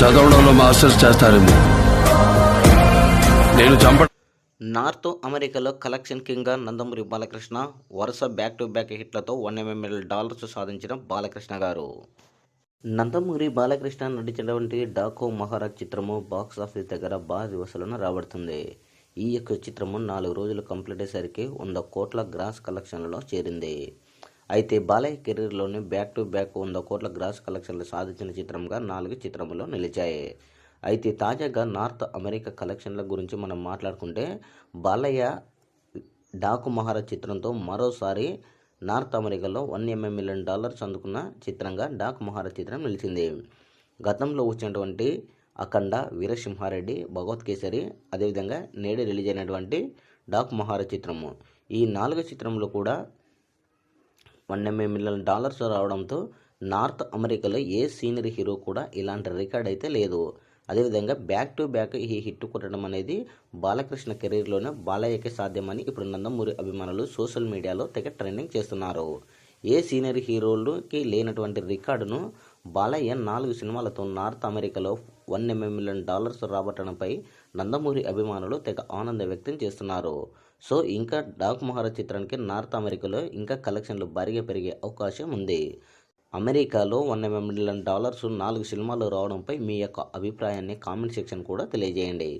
చదవడంలో masters చేస్తారేమో. నేను చంప నార్త్ అమెరికాలో కలెక్షన్ కింగ్గా నందమూరి బాలకృష్ణ వరుస బ్యాక్ టు బ్యాక్ హిట్లతో వన్ ఎంఎంఎల్ డాలర్స్ సాధించిన బాలకృష్ణ గారు. నందమూరి బాలకృష్ణ నటించినటువంటి డాకో మహారాజ్ చిత్రము బాక్స్ ఆఫీస్ దగ్గర భారీ వసూలను రాబడుతుంది. ఈ యొక్క చిత్రము నాలుగు రోజులు కంప్లీట్ అయ్యేసరికి వంద కోట్ల గ్రాస్ కలెక్షన్లలో చేరింది. అయితే బాలయ్య కెరీర్లోని బ్యాక్ టు బ్యాక్ వంద కోట్ల గ్రాస్ కలెక్షన్లు సాధించిన చిత్రంగా నాలుగు చిత్రములు నిలిచాయి. అయితే తాజాగా నార్త్ అమెరికా కలెక్షన్ల గురించి మనం మాట్లాడుకుంటే బాలయ్య డాకు మహారాజ్ చిత్రంతో మరోసారి నార్త్ అమెరికాలో వన్ ఎంఎం మిలియన్ డాలర్స్ అందుకున్న చిత్రంగా డాక్ మహారాజ్ చిత్రం నిలిచింది. గతంలో వచ్చినటువంటి అఖండ వీరసింహారెడ్డి భగవత్ కేసరి అదేవిధంగా నేడు రిలీజ్ అయినటువంటి డాక్ మహారాజ్ చిత్రము. ఈ నాలుగు చిత్రంలో కూడా one M A million dollars రావడంతో నార్త్ అమెరికాలో ఏ సీనియర్ హీరో కూడా ఇలాంటి రికార్డ్ అయితే లేదు. అదేవిధంగా బ్యాక్ టు బ్యాక్ ఈ హిట్ కొట్టడం అనేది బాలకృష్ణ కెరీర్లోనే బాలయ్యకే సాధ్యమని ఇప్పుడు నందమూరి అభిమానులు సోషల్ మీడియాలో తెగ ట్రెండింగ్ చేస్తున్నారు. ఏ సీనియర్ హీరోలకి లేనటువంటి రికార్డును బాలయ్య నాలుగు సినిమాలతో నార్త్ అమెరికాలో one M M million dollars రాబట్టడంపై Nandamuri అభిమానులు తెగ ఆనందం వ్యక్తం చేస్తున్నారు. సో ఇంకా డాక్ మహారాజ్ చిత్రానికి నార్త్ అమెరికాలో ఇంకా కలెక్షన్లు భారీగా పెరిగే అవకాశం ఉంది. అమెరికాలో వన్ ఎంఎం మిలియన్ డాలర్స్ నాలుగు సినిమాలు రావడంపై మీ యొక్క అభిప్రాయాన్ని కామెంట్ సెక్షన్ కూడా తెలియజేయండి.